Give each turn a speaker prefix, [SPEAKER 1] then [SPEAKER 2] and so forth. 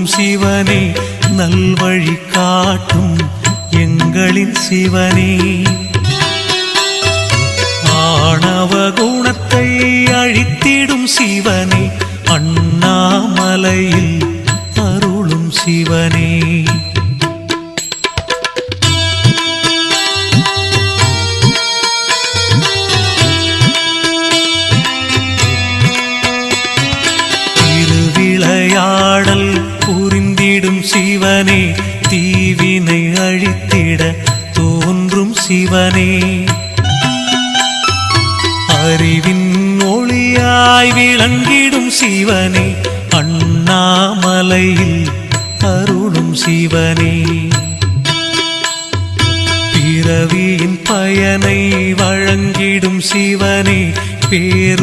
[SPEAKER 1] போற்றும் சிவனே நல்வழி காட்டும் எங்களின் சிவனே. ஆணவ குணத்தை அழித்திடும் சிவனே அண்ணாமலையில் அருளும் சிவனே. திருவிளையாடல் புரிந்திடும் சிவனே தீவினை அழித்திட தோன்றும் சிவனே. அறிவின் ஒளியாய் விளங்கிடும் சிவனே அண்ணாமலையில் அருளும் சிவனே. பிறவியின் பயனை வழங்கிடும் சிவனே பேரு